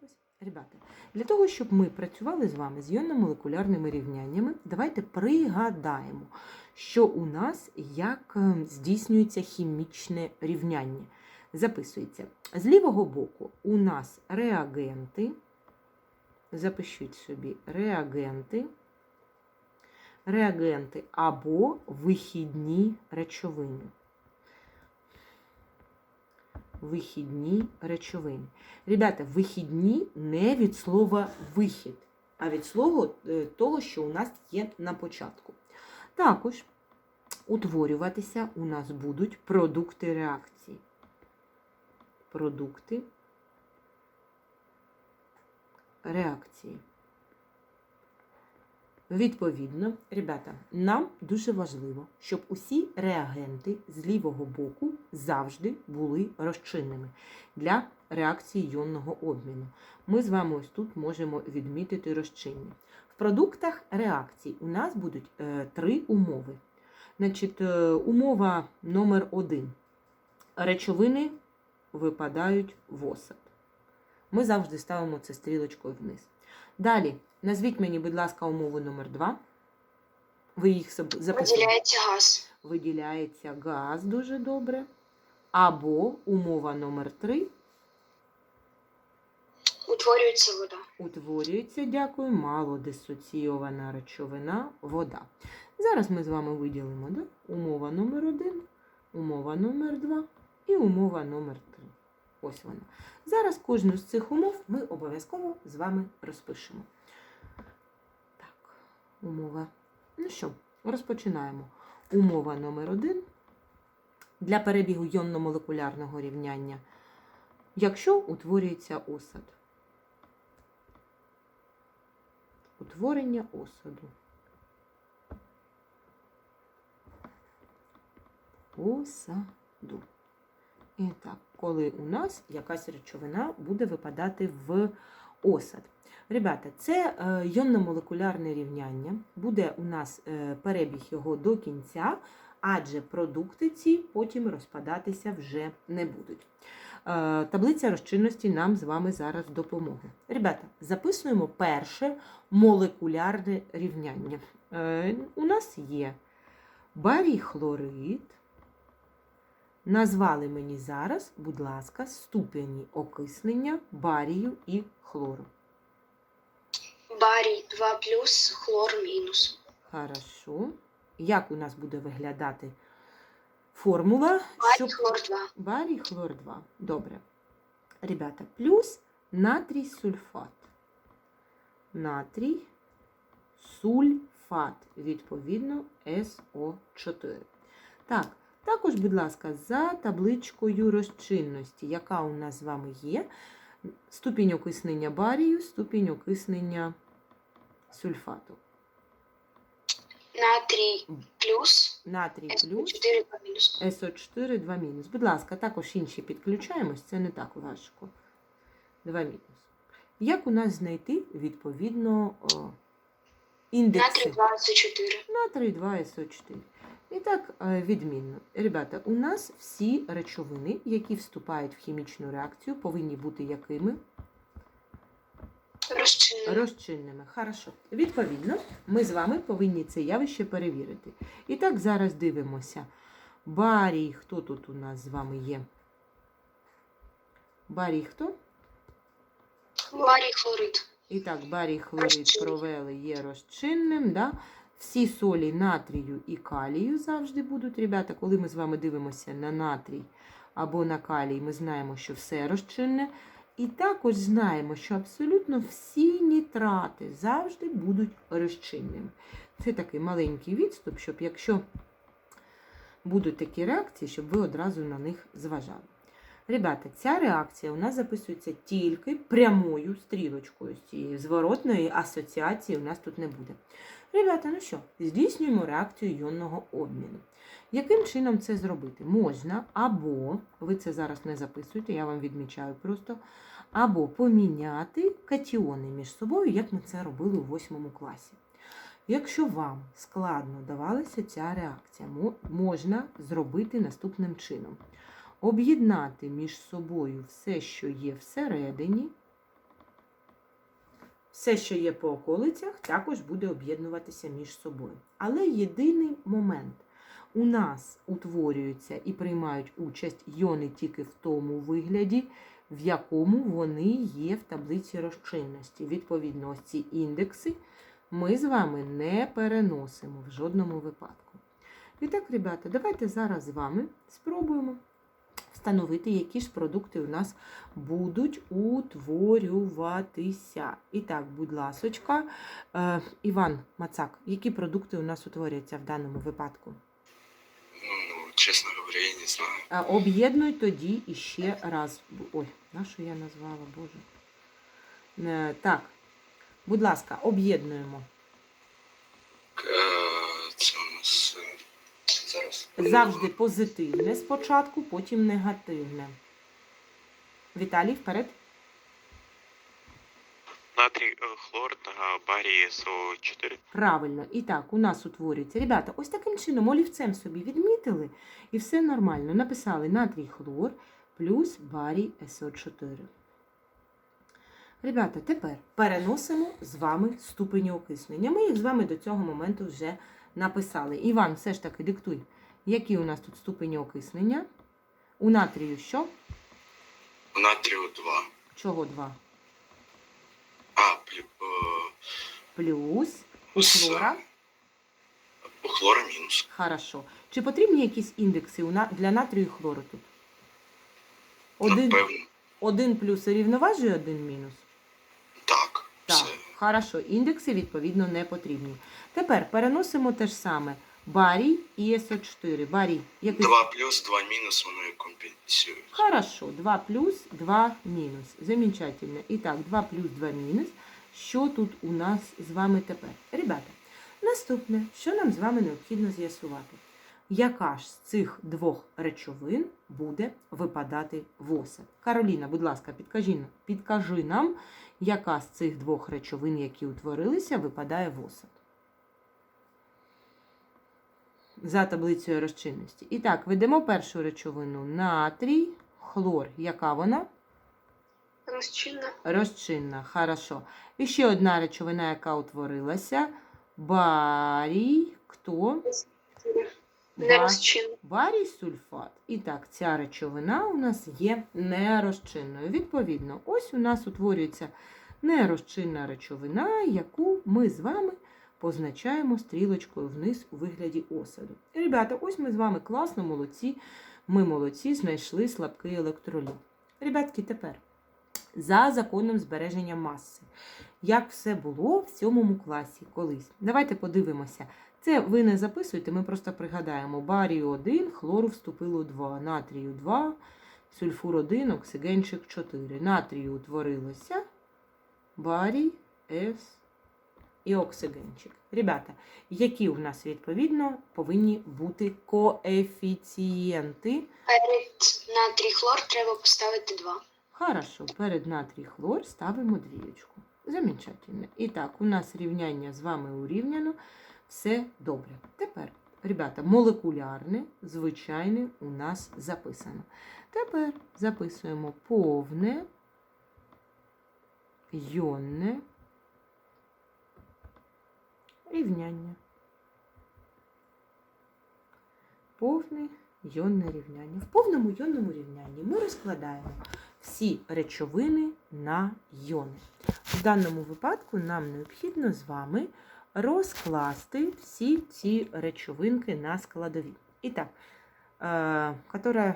запис. Ребята, для того, щоб ми працювали з вами з йонно-молекулярними рівняннями, давайте пригадаємо, що у нас як е, здійснюється хімічне рівняння. Записується. З лівого боку у нас реагенти. Запишіть собі реагенти. Реагенти або вихідні речовини. Вихідні речовини. Ребята, вихідні не від слова вихід, а від слова е, того, що у нас є на початку. Також утворюватися у нас будуть продукти реакції. Продукти реакції. Відповідно, ребята, нам дуже важливо, щоб усі реагенти з лівого боку завжди були розчинними для реакції йонного обміну. Ми з вами ось тут можемо відмітити розчинні. В продуктах реакцій у нас будуть е, три умови. Значить, е, умова номер один. Речовини випадають в осад. Ми завжди ставимо це стрілочкою вниз. Далі, назвіть мені, будь ласка, умову номер 2. Ви їх записали. Виділяється газ. Виділяється газ дуже добре. Або умова номер 3 Утворюється вода. утворюється, дякую, малодисоційована речовина вода. Зараз ми з вами виділимо да? умова номер 1, умова номер 2 і умова номер 3. Ось вона. Зараз кожну з цих умов ми обов'язково з вами розпишемо. Так, умова. Ну що, розпочинаємо. Умова номер 1 для перебігу йонно-молекулярного рівняння, якщо утворюється осад. Утворення осаду. Осаду. І так, коли у нас якась речовина буде випадати в осад. Ребята, це е, йонно-молекулярне рівняння. Буде у нас е, перебіг його до кінця, адже продукти ці потім розпадатися вже не будуть. Е, Таблиця розчинності нам з вами зараз допоможе. Ребята, записуємо перше молекулярне рівняння. У нас є барій хлорид. Назвали мені зараз, будь ласка, ступені окиснення барію і хлору. Барій 2 плюс, хлор мінус. Хорошо. Як у нас буде виглядати формула? Барій, хлор 2. Барій хлор 2. Добре. Ребята, плюс натрій сульфат. Натрій сульфат. Відповідно, СО4. Так, також, будь ласка, за табличкою розчинності, яка у нас з вами є. Ступінь окиснення барію, ступінь окиснення сульфату. Натрій плюс, Натрій плюс. 4 мінус. СО4 2 мінус. Будь ласка, також інші підключаємось, це не так важко. 2 мінус. Як у нас знайти відповідно о, Натрій індекси? 24. Натрій 2 СО4. І так, е, відмінно. Ребята, у нас всі речовини, які вступають в хімічну реакцію, повинні бути якими? Розчинено. Розчинними. Хорошо. Відповідно, ми з вами повинні це явище перевірити. І так, зараз дивимося. Барій, хто тут у нас з вами є? Барій хто? Барій хлорид. І так, барій хлорид провели є розчинним. Да? Всі солі натрію і калію завжди будуть. Ребята, коли ми з вами дивимося на натрій або на калій, ми знаємо, що все розчинне. І також знаємо, що абсолютно всі нітрати завжди будуть розчинними. Це такий маленький відступ, щоб якщо будуть такі реакції, щоб ви одразу на них зважали. Ребята, ця реакція у нас записується тільки прямою стрілочкою. З цієї зворотної асоціації у нас тут не буде. Ребята, ну що, здійснюємо реакцію іонного обміну. Яким чином це зробити? Можна або, ви це зараз не записуєте, я вам відмічаю просто, або поміняти катіони між собою, як ми це робили у 8 класі. Якщо вам складно давалася ця реакція, можна зробити наступним чином: об'єднати між собою все, що є всередині, Все, що є по околицях, також буде об'єднуватися між собою. Але єдиний момент. У нас утворюються і приймають участь йони тільки в тому вигляді, в якому вони є в таблиці розчинності. Відповідно, ось ці індекси ми з вами не переносимо в жодному випадку. І так, ребята, давайте зараз з вами спробуємо встановити, які ж продукти у нас будуть утворюватися. І так, будь ласочка, е, Іван Мацак, які продукти у нас утворюються в даному випадку? Ну, честно говоря, я не знаю. Е, Об'єднуй тоді іще раз. Ой, на що я назвала, Боже. Е, Так, будь ласка, об'єднуємо. Це у нас зараз. Завжди позитивне спочатку, потім негативне. Віталій, вперед. Натрій, е, хлор та барій СО4. Правильно. І так, у нас утворюється. Ребята, ось таким чином олівцем собі відмітили, і все нормально. Написали натрій хлор плюс барій СО4. Ребята, тепер переносимо з вами ступені окиснення. Ми їх з вами до цього моменту вже написали. Іван, все ж таки диктуй, які у нас тут ступені окиснення. У натрію що? У Натрію 2. Чого два? А, плю, е, Плюс. У хлора. у хлора мінус. Хорошо. Чи потрібні якісь індекси для натрію і хлору тут? Один, Напевно, один плюс рівноважує один мінус? Хорошо. Індекси, відповідно, не потрібні. Тепер переносимо те ж саме. Барій і СО4. Барій. Який? 2 плюс, 2 мінус, воно і компенсує. Хорошо. 2 плюс, 2 мінус. Замечательно. І так, 2 плюс, 2 мінус. Що тут у нас з вами тепер? Ребята, наступне, що нам з вами необхідно з'ясувати? Яка ж з цих двох речовин буде випадати в осад? Кароліна, будь ласка, підкажи, нам- підкажи нам, яка з цих двох речовин, які утворилися, випадає в осад? За таблицею розчинності. І так, ведемо першу речовину натрій, хлор. Яка вона? Розчинна. Розчинна. Хорошо. І ще одна речовина, яка утворилася. Барій. Хто? Ба- Барій сульфат. І так, ця речовина у нас є нерозчинною. Відповідно, ось у нас утворюється нерозчинна речовина, яку ми з вами позначаємо стрілочкою вниз у вигляді осаду. Ребята, ось ми з вами класно, молодці. Ми молодці, знайшли слабкий електроліт. Ребятки, тепер за законом збереження маси. Як все було в сьомому класі колись. Давайте подивимося. Це ви не записуєте, ми просто пригадаємо. Барію 1, хлору вступило 2, натрію 2, сульфур 1, оксигенчик 4. Натрію утворилося барій, С і оксигенчик. Ребята, які у нас відповідно повинні бути коефіцієнти? Перед натрій хлор треба поставити 2. Хорошо, перед натрій хлор ставимо двієчку. Замечательно. І так, у нас рівняння з вами урівняно. Все добре. Тепер, ребята, молекулярне, звичайне у нас записано. Тепер записуємо повне, йонне рівняння. Повне йонне рівняння. В повному йонному рівнянні ми розкладаємо всі речовини на йони. В даному випадку нам необхідно з вами розкласти всі ці речовинки на складові. І так, е, которая...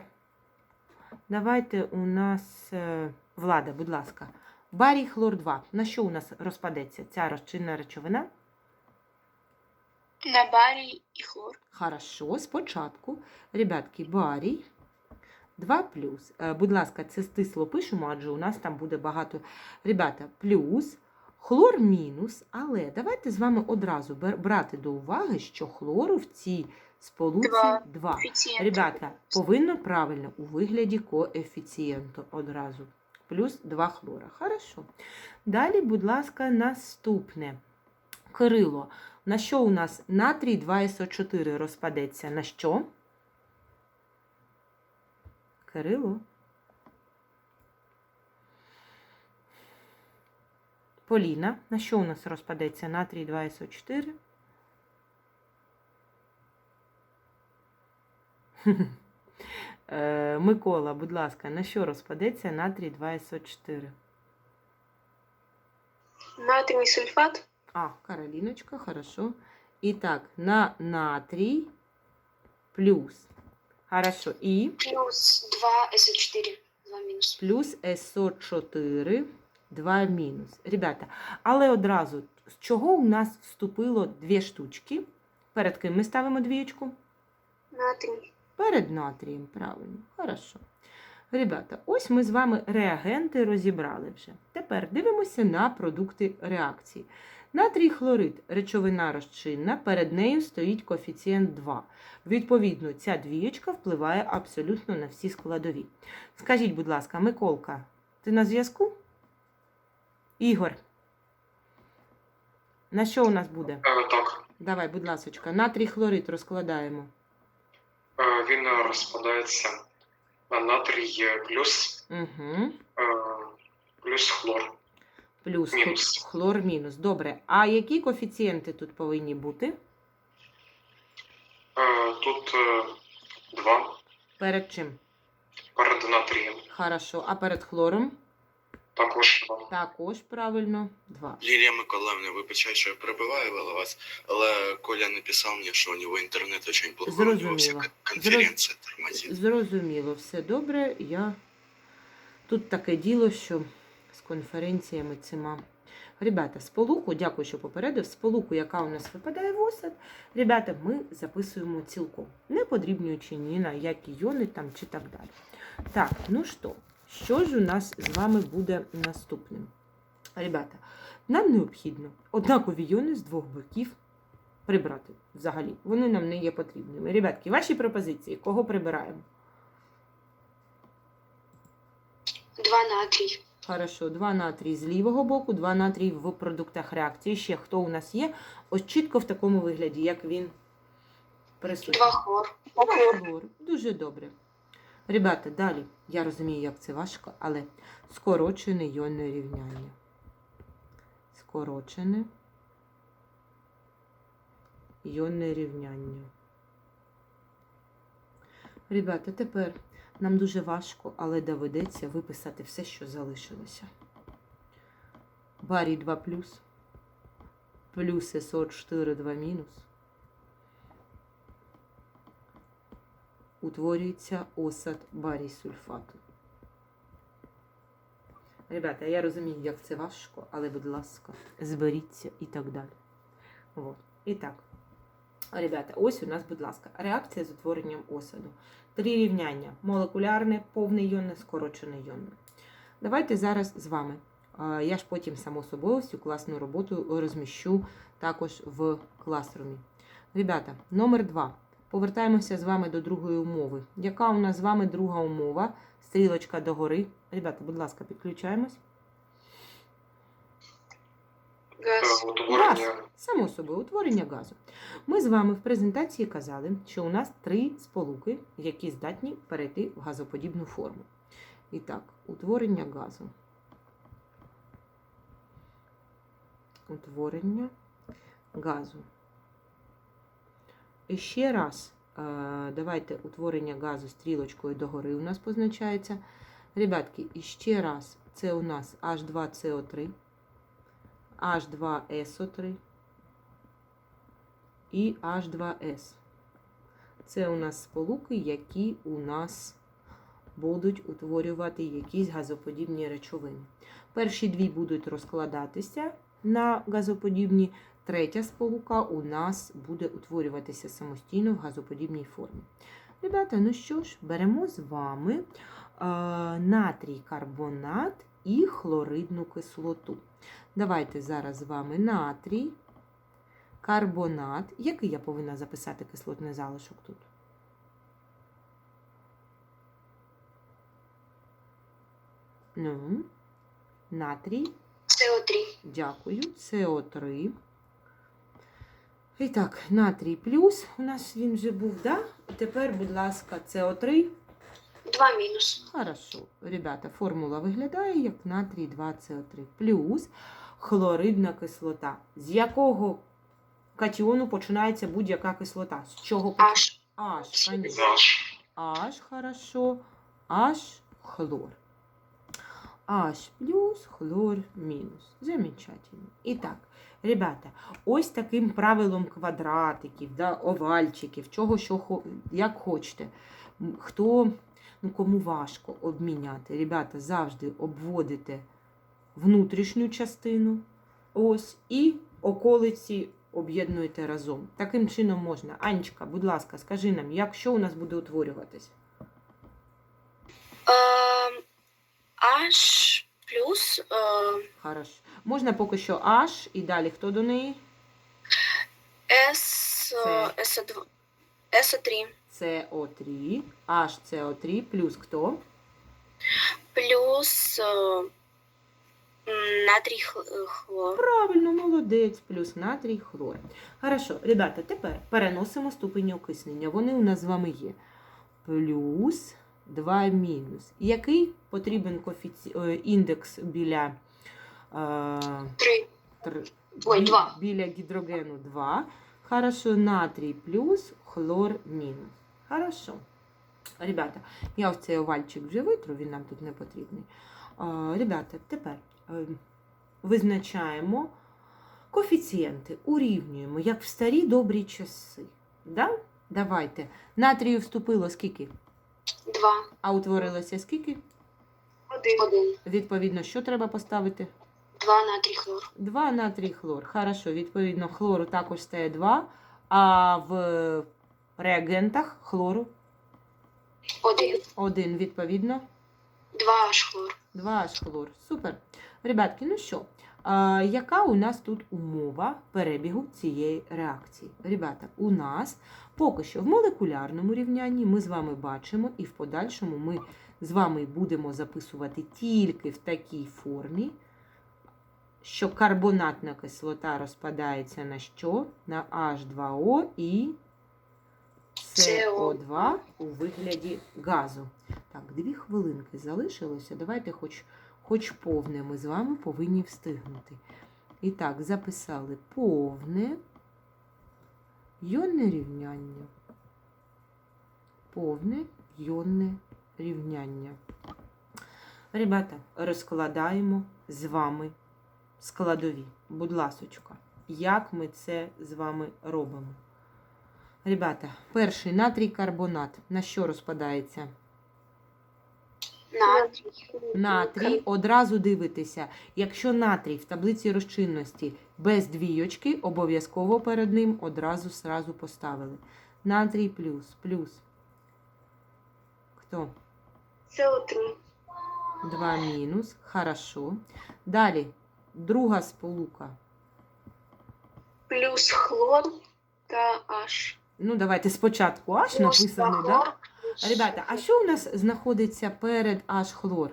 давайте у нас е, влада, будь ласка, барій хлор 2. На що у нас розпадеться ця розчинна речовина? На барій і хлор. Хорошо, спочатку, ребятки, барій 2 плюс. Е, Будь ласка, це стисло пишемо, адже у нас там буде багато. Ребята, плюс, хлор мінус, але давайте з вами одразу брати до уваги, що хлору в цій сполуці Два. 2. Ребята, повинно правильно у вигляді коефіцієнту одразу. Плюс 2 хлора. Хорошо. Далі, будь ласка, наступне. Кирило. На що у нас натрій 2СО4 розпадеться? На що? Кирило. Поліна, на що у нас розпадеться натрій 2СО4? Е, Микола, будь ласка, на що розпадеться натрій 2СО4? Натрій сульфат. А, Кароліночка, хорошо. І так, на натрій плюс. Хорошо. І Плюс 2 СО4. 2 мінус. плюс СО4, 2 мінус. Ребята, але одразу, з чого у нас вступило дві штучки? Перед ким ми ставимо двієчку? Натрій. Перед натрієм, правильно. Хорошо. Ребята, ось ми з вами реагенти розібрали вже. Тепер дивимося на продукти реакції. Натрій хлорид речовина розчинна, перед нею стоїть коефіцієнт 2. Відповідно, ця двієчка впливає абсолютно на всі складові. Скажіть, будь ласка, Миколка, ти на зв'язку? Ігор. На що у нас буде? Е, Так, Давай, будь ласочка, натрій хлорид розкладаємо. Е, він розпадається на натрій плюс, Угу. е, плюс хлор. Плюс Мінус. хлор мінус. Добре. А які коефіцієнти тут повинні бути? Е, Тут е, два Перед чим? перед натрієм. Хорошо. А перед хлором? Також два. Також правильно. Два. Лілія Миколаївна, вибачай, що я перебиваю вас, але Коля написав мені, що у нього інтернет дуже плохой, у него вся Зрозуміло. кон- конференция тормозит. Зрозуміло, все добре. Я... Тут таке діло, що з конференціями цима. Ребята, сполуку, дякую, що попередив. Сполуку, яка у нас випадає в осад, ребята, ми записуємо цілком, не подрібнюючи ні на які йони там чи так далі. Так, ну що, що ж у нас з вами буде наступним? Ребята, нам необхідно однакові йони з двох боків прибрати взагалі. Вони нам не є потрібними. Ребятки, ваші пропозиції, кого прибираємо? 2 натрій. Хорошо, 2 натрій з лівого боку, 2 натрій в продуктах реакції. Ще хто у нас є? Ось чітко в такому вигляді, як він присутній. 2 хлор. Хлор. Дуже добре. Ребята, далі. Я розумію, як це важко, але скорочене йонне рівняння. Скорочене йонне рівняння. Ребята, тепер нам дуже важко, але доведеться виписати все, що залишилося. Барій 2 плюс. Плюс СО4 2 мінус. Утворюється осад барій сульфату. Ребята, я розумію, як це важко, але, будь ласка, зберіться і так далі. От. І так, ребята, ось у нас, будь ласка, реакція з утворенням осаду. Три рівняння: молекулярне, повне йонне, скорочене йонне. Давайте зараз з вами. Я ж потім, само собою, всю класну роботу розміщу також в класрумі. Ребята, номер два. Повертаємося з вами до другої умови. Яка у нас з вами друга умова? Стрілочка догори. Ребята, будь ласка, підключаємось. Газ. Утворення Само собою, утворення газу. Ми з вами в презентації казали, що у нас три сполуки, які здатні перейти в газоподібну форму. І так, утворення газу. Утворення газу. Ще раз, е, давайте утворення газу стрілочкою догори у нас позначається. Ребятки, і ще раз, це у нас H2CO3. H2SO3 і H2S. Це у нас сполуки, які у нас будуть утворювати якісь газоподібні речовини. Перші дві будуть розкладатися на газоподібні, третя сполука у нас буде утворюватися самостійно в газоподібній формі. Ребята, ну що ж, беремо з вами е, натрій карбонат і хлоридну кислоту. Давайте зараз з вами натрій, карбонат. Який я повинна записати кислотний залишок тут? Ну, натрій, СО3. дякую, СО3. І так, натрій плюс. У нас він вже був, да? Тепер, будь ласка, СО3. 2 мінус. Хорошо, ребята, формула виглядає як натрій 2СО3 плюс хлоридна кислота. З якого катіону починається будь-яка кислота? З чого починається? Аж. Аж. Заш. Хорошо, H хлор. H плюс, хлор мінус. Замечательно. І так, ребята, ось таким правилом квадратиків, да, овальчиків, чого що як хочете. Хто, ну кому важко обміняти, ребята, завжди обводите внутрішню частину. Ось, і околиці об'єднуєте разом. Таким чином можна. Анечка, будь ласка, скажи нам, як що у нас буде утворюватись? Аж плюс Хорошо. Можна поки що H і далі хто до неї? Це. е, СО2, СО3 CO3. H CO3 плюс хто? плюс е, м, натрій хл- е, хлор. Правильно, молодець, плюс натрій хлор. Хорошо, ребята, тепер переносимо ступені окиснення. Вони у нас з вами є. Плюс 2 мінус. Який потрібен коефіці... е, індекс біля, е, Три. тр- Ой, бі- два. біля гідрогену 2? Хорошо, натрій плюс, хлор мінус. Хорошо. Ребята, я ось цей овальчик вже витру, він нам тут не потрібний. Ребята, тепер е, визначаємо коефіцієнти, урівнюємо, як в старі добрі часи. Да? Давайте. Натрію вступило скільки? Два. А утворилося скільки? Один. Один. Відповідно, що треба поставити? Два натрій хлор. 2 натрій хлор. Хорошо, відповідно, хлору також стає 2, а в реагентах хлору Один. 1, відповідно, Два аж хлор. 2 аж хлор. Супер. Ребятки, ну що, яка у нас тут умова перебігу цієї реакції? Ребята, у нас поки що в молекулярному рівнянні ми з вами бачимо, і в подальшому ми з вами будемо записувати тільки в такій формі, що карбонатна кислота розпадається на що? На H2O і СО2 у вигляді газу. Так, дві хвилинки залишилося. Давайте хоч, хоч повне ми з вами повинні встигнути. І так, записали повне йонне рівняння. Повне йонне рівняння. Ребята, розкладаємо з вами складові. Будь ласочка, як ми це з вами робимо? Ребята, перший натрій карбонат. На що розпадається? Натрій. Натрій одразу дивитеся. Якщо натрій в таблиці розчинності без двійочки, обов'язково перед ним одразу сразу поставили. Натрій плюс, плюс. Хто? СО3. 2 мінус. Хорошо. Далі, друга сполука. Плюс хлор та аж. Ну, давайте спочатку H написано, да? Ребята, а що у нас знаходиться перед H хлор?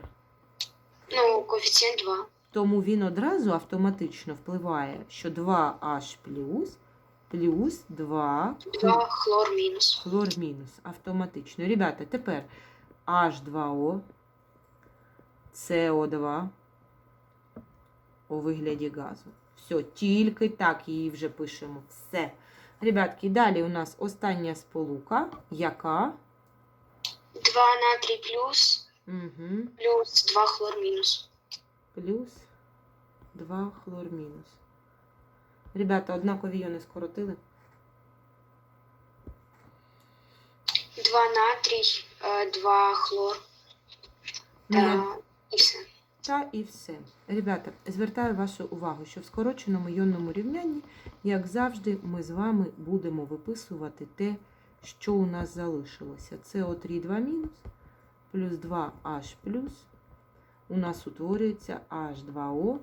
Ну, коефіцієнт 2. Тому він одразу автоматично впливає, що 2H плюс плюс 2 Два хлор мінус. хлор мінус. Автоматично. Ребята, тепер H2O, CO2 у вигляді газу. Все, тільки так її вже пишемо. Все. Ребятки, далі у нас остання сполука, яка. Два натрій плюс. Угу. Плюс два хлор мінус. плюс 2 хлор мінус. Ребята, однакові йони скоротили. Два натрій, е, два хлор. Та і все. Та і все. Ребята, звертаю вашу увагу, що в скороченому йонному рівнянні, як завжди, ми з вами будемо виписувати те, що у нас залишилося. СО3 2 мінус, плюс 2H плюс. У нас утворюється H2O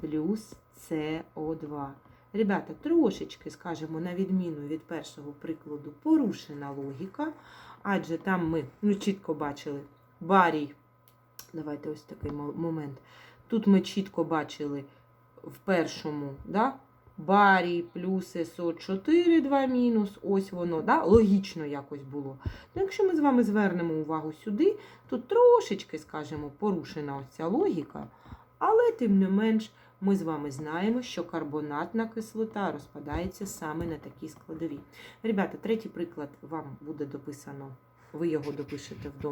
плюс CO2. Ребята, трошечки, скажімо, на відміну від першого прикладу, порушена логіка, адже там ми ну, чітко бачили барій. Давайте ось такий момент. Тут ми чітко бачили в першому, да? Барій плюс СО4, 2 мінус, ось воно, да? логічно якось було. Ну, якщо ми з вами звернемо увагу сюди, тут трошечки, скажімо, порушена ось ця логіка, але тим не менш ми з вами знаємо, що карбонатна кислота розпадається саме на такі складові. Ребята, третій приклад вам буде дописано. Ви його допишете вдома.